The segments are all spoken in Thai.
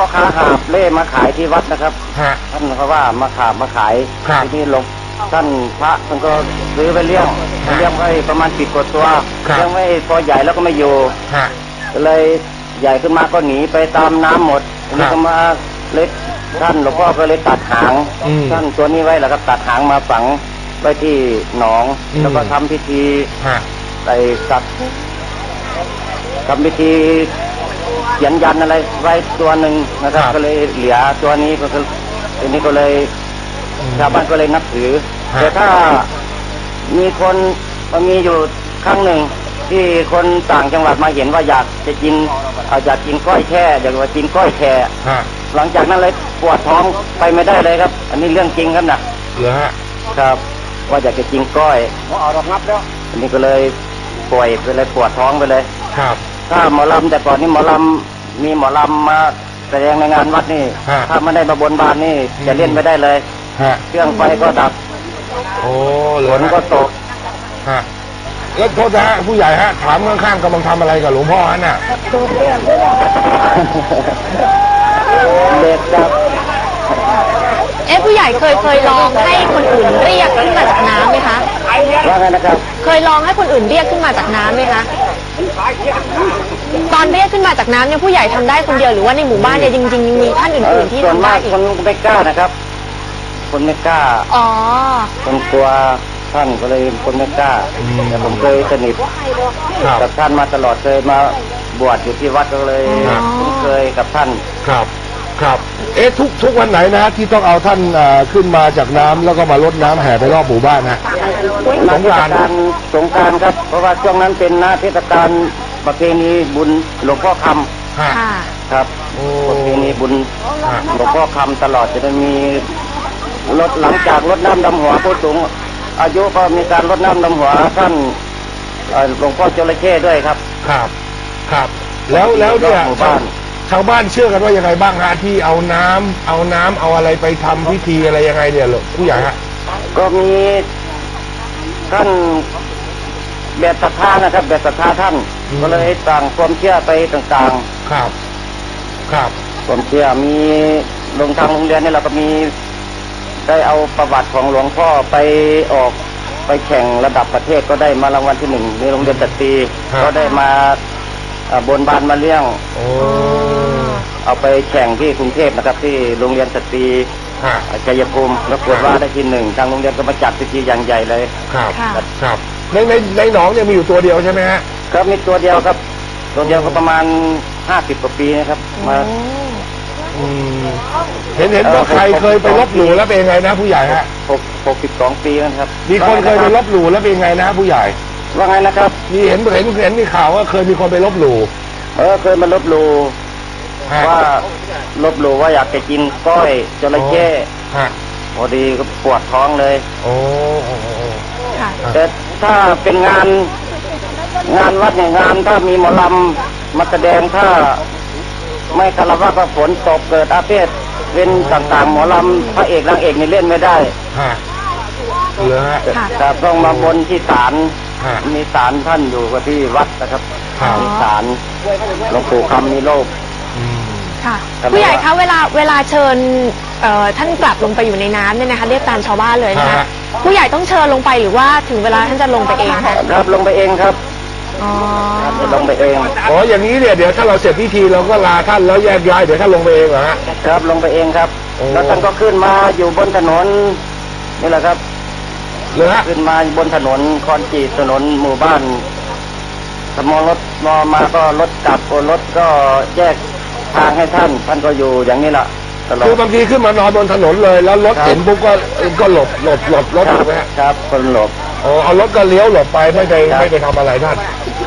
พ่อค้าหาบเล่มาขายที่วัดนะครับฮะ ท่านเขาว่ามาขาบมาขายครับ ที่นี่หลวงท่านพระท่านก็ซื้อไปเลี้ยงครับเลี้ยงไว้ประมาณสิบกว่าตัวครับ เลี้ยงไว้พอใหญ่แล้วก็ไม่อยู่ฮะ ก็เลยใหญ่ขึ้นมาก็หนีไปตามน้ำหมดอันนี้ครับก็มาเล็กท่านหลวงพ่อก็เลยตัดหางอืมท่านตัวนี้ไว้แล้วก็ตัดหางมาฝังไว้ที่หนอง อืม แล้วก็ทำพิธีฮะใส่สัตว์ทำพิธี เขียนยันอะไรไว้ตัวหนึ่งนะครับก็เลยเหลือตัวนี้ก็คืออันนี้ก็เลยชาวบ้านก็เลยนับถือ ฮะ แต่ถ้ามีคนมันมีอยู่ครั้งหนึ่งที่คนต่างจังหวัดมาเห็นว่าอยากจะกินเอาอยากกินก้อยแช่อยากว่ากินก้อยแช่ฮะหลังจากนั้นเลยปวดท้องไปไม่ได้เลยครับ อันนี้เรื่องจริงครับนะ เหรอฮะครับว่าอยากจะกินก้อยเอารงับแล้วอันนี้ก็เลยป่วยไปเลยปวดท้องไปเลย ครับ ถ้าหมอลำแต่ก่อนนี่หมอลำมีหมอลำมาแสดงในงานวัดนี่ ฮะ ถ้าไม่ได้มาบนบานนี่จะเล่นไม่ได้เลย ฮะเครื่องไฟก็ดับโอ้เหรฝอนฮะก็ตกฮะแล้วโทษนะฮะผู้ใหญ่ฮะถามข้างๆกำลังทำอะไรกับหลวงพ่อฮะน่ะเด็กครับเอ๊ะผู้ใหญ่เคยเคยลองให้คนอื่นเรียกขึ้นมาจากน้ำไหมคะ ว่าไงนะครับ เคยลองให้คนอื่นเรียกขึ้นมาจากน้ำไหมคะ ตอนเรียกขึ้นมาจากน้ำเนี่ยผู้ใหญ่ทำได้คนเดียวหรือว่าในหมู่บ้านเนี่ยจริงๆมีท่านเออื่อนๆที่ส่วนทำมาได้กอีกคนไม่กล้านะครับ คนไม่กล้า อ๋อคนกลัวท่านก็เลยคนไม่กล้าอืม แต่ผมเคยสนิทครับ กับท่านมาตลอดเคยมาบวชอยู่ที่วัดก็เลยครับคุ้นเคยกับท่าน ครับ ครับ เอ๊ะทุกทุกวันไหนนะฮะที่ต้องเอาท่านอ่าขึ้นมาจากน้ำแล้วก็มารดน้ำแห่ไปรอบหมู่บ้านฮะ สงกรานต์เทศลสงกรารครับ เพราะว่าช่วงนั้นเป็นหน้าเทศกาลประเพณีบุญหลวงพ่อคฮะ ค่ะำครับโอ้ ประเพณีบุญฮะ หลวงพ่อคำตลอดจะได้มีรถหลังจากรถน้ำดำหัวผู้สูงอายุก็มีการรดน้ำดำหัวท่านเอ่อหลวงพ่อจระเข้ด้วยครับ ครับ ครับ แล้วแล้วเนี่ยหมู่บ้าน ชาวบ้านเชื่อกันว่ายังไงบ้างฮะที่เอาน้ำเอาน้ำเอาอะไรไปทำพิธีอะไรยังไงเนี่ยเหรอผู้ใหญ่ฮะก็มีท่านแบบศรัทธานะครับ แบบศรัทธาท่านอืมก็เลยต่างความเชื่อไปต่างครับ ครับ ๆ ความเชื่อมีลงทางโรงเรียนนี่เราก็มีได้เอาประวัติของหลวงพ่อไปออกไปแข่งระดับประเทศก็ได้มารางวัลที่หนึ่งในโรงเรียนสตรีครับ ก็ได้มาเอ่อบนบานมาเลี้ยง โอ้ เอาไปแข่งที่กรุงเทพนะครับ ที่โรงเรียนสตรีฮะชัยภูมิแล้วปรากฏว่าได้ที่หนึ่งทางโรงเรียนก็มาจัดพิธีอย่างใหญ่เลยครับค่ะครับในในในหนองเนี่ยมีอยู่ตัวเดียวใช่ไหมฮะครับมีตัวเดียวครับ ตัวเดียวก็ประมาณห้าสิบกว่าปีนะครับมาอืมเห็นเห็นว่าใครเคยไปลบหลู่แล้วเป็นยังไงนะ ผู้ใหญ่ฮะหกหกสิบสองปีนะครับ มีคนเคยไปลบหลู่แล้วเป็นยังไงนะ ผู้ใหญ่ ว่าไงนะครับ มีเห็นเห็นเห็นมีข่าวว่าเคยมีคนไปลบหลู่ เออเคยมาลบหลู่ฮะ ว่าลบหลู่ว่าอยากจะกินก้อยจระเข้ฮะพอดีก็ปวดท้องเลย โอ้โอ้โอ้โอ้ค่ะแต่ถ้าเป็นงานงานวัดเนี่ยงานถ้ามีหมอลำมาแสดงถ้า ไม่คารวะก็ฝนตกเกิดอาเพศเป็นต่างๆ หมอลำพระเอกนางเอกนี่เล่นไม่ได้ฮะเหรอฮะค่ะแต่ต้องมาบนที่ศาลฮะมีศาลท่านอยู่กับที่วัดนะครับครับมีศาลหลวงปู่คำมีโลกอืม ค่ะครับผู้ใหญ่คะเวลาเวลาเชิญเอ่อท่านกลับลงไปอยู่ในน้ำเนี่ยนะคะเรียกตามชาวบ้านเลยนะคะฮะ ผู้ใหญ่ต้องเชิญลงไปหรือว่าถึงเวลาท่านจะลงไปเองคะครับลงไปเองครับอ๋อลงไปเอง อ๋ออย่างนี้เนี่ยเดี๋ยวถ้าเราเสร็จพิธีเราก็ลาท่านแล้วแยกย้ายเดี๋ยวท่านลงไปเองเหรอฮะ ครับลงไปเองครับ โอ้ แล้วท่านก็ขึ้นมาอยู่บนถนนนี่แหละครับ เหรอฮะขึ้นมาบนถนนคอนกรีตถนนหมู่บ้านถ้ามองรถมอมาก็รถกลับรถก็แยก ทางให้ท่านท่านก็อยู่อย่างนี้แหละตลอดคือบางทีขึ้นมานอนบนถนนเลย แล้วรถครับเห็นปุ๊บก็ก็หลบหลบหลบรถครัถูบกไหมฮะครับคนหลบอ๋อเอารถก็เลี้ยวหลบไปไม่ไปครับไม่ไปทำอะไรท่าน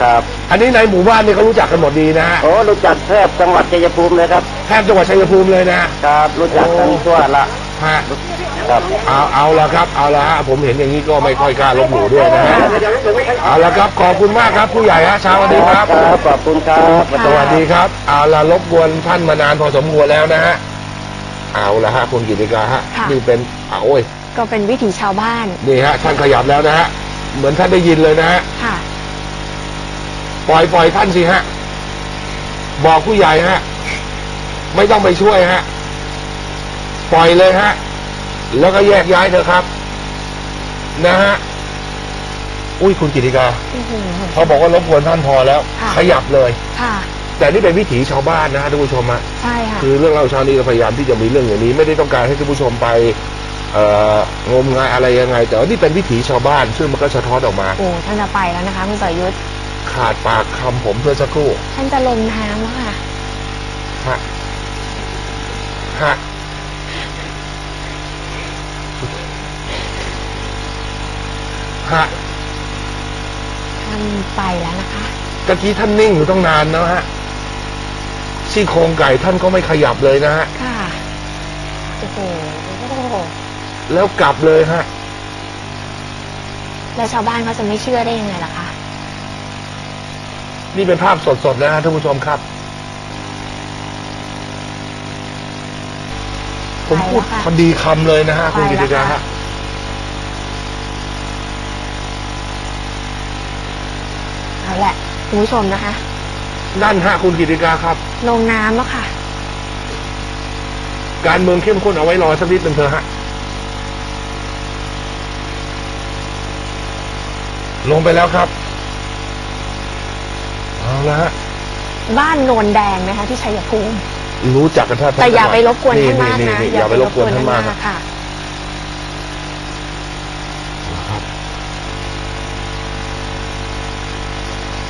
ครับ อันนี้ในหมู่บ้านนี่เขารู้จักกันหมดดีนะฮะโอ้รู้จักแทบจังหวัดชัยภูมิเลยครับแทบจังหวัดชัยภูมิเลยนะฮะครับ รู้จักกันโอ้ทั่วละ ฮะครับเอาเอาละครับ เอาละฮะผมเห็นอย่างนี้ก็ไม่ค่อยกล้าลบหลู่ด้วยนะฮะเอาละครับขอบคุณมากครับ ผู้ใหญ่ฮะเช้าวันนี้ครับครับขอบคุณครับสวัสดีครับเอาละรบกวนท่านมานานพอสมควรแล้วนะฮะเอาละฮะคุณกิติกาฮะค่ะนี่เป็นเอาโอ้ยก็เป็นวิถีชาวบ้านนี่ฮะท่านขยับแล้วนะฮะเหมือนท่านได้ยินเลยนะฮะค่ะปล่อยปล่อยท่านสิฮะ บอกผู้ใหญ่ฮะ ไม่ต้องไปช่วยฮะ ปล่อยเลยฮะ แล้วก็แยกย้ายเถอะครับ นะฮะ อุ้ยคุณกิติกาโอ้โห เขาบอกว่ารบกวนท่านพอแล้ว ค่ะ ขยับเลย ค่ะ แต่นี่เป็นวิถีชาวบ้านนะฮะท่านผู้ชมฮะ ใช่ค่ะ คือเรื่องเล่าเช้านี้เราพยายามที่จะมีเรื่องอย่างนี้ ไม่ได้ต้องการให้ท่านผู้ชมไป เอ่องมงายอะไรยังไง แต่ว่านี่เป็นวิถีชาวบ้านซึ่งมันก็สะท้อนออกมา โอ้ท่านจะไปแล้วนะคะคุณสรยุทธขาดปากคำผมเพื่อสักครู่ท่านจะลงน้ำแล้วค่ะฮะฮะ ฮะท่านไปแล้วนะคะตะกี้ท่านนิ่งอยู่ต้องนานนะฮะซี่โครงไก่ท่านก็ไม่ขยับเลยนะฮะค่ะโอ้โหแล้วกลับเลยฮะแล้วชาวบ้านเขาจะไม่เชื่อได้ยังไงล่ะคะนี่เป็นภาพสดๆนะฮะท่านผู้ชมครับ ผมพูดไปแล้วค่ะพอดีคำเลยนะฮะคุณไปกิแล้วติกาค่ะฮะ เอาแหละ คุณผู้ชมนะคะ นั่นฮะคุณกิติกาครับ ลงน้ำแล้วค่ะ การเมืองเข้มข้นเอาไว้รอสักนิดหนึ่งเถอะฮะ ลงไปแล้วครับ เอาละฮะ บ้านโนนแดงนะคะที่ชัยภูมิ รู้จักกันท่าแต่อย่าไปรบกวนท่านมากนะอย่าไปรบกวนท่านมากนะ ค่ะ ครับ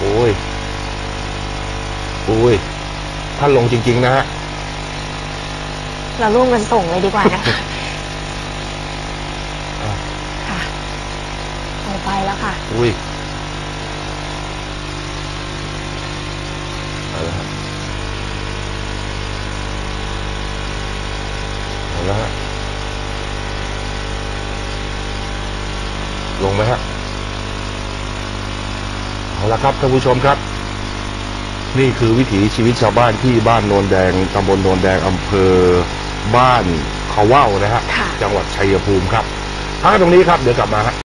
โอ้ยโอ้ยท่านลงจริง ๆ นะฮะ เราร่วมกันส่งเลยดีกว่านะคะอะค่ะเอาไปแล้วค่ะ อุ้ยเอาละฮะเอาละฮะลงไหมฮะ เอาละครับท่านผู้ชมครับ นี่คือวิถีชีวิตชาวบ้านที่บ้านโนนแดงตำบลโนนแดงอำเภอบ้านเขาว่าวนะฮะค่ะจังหวัดชัยภูมิครับพักตรงนี้ครับเดี๋ยวกลับมาฮะ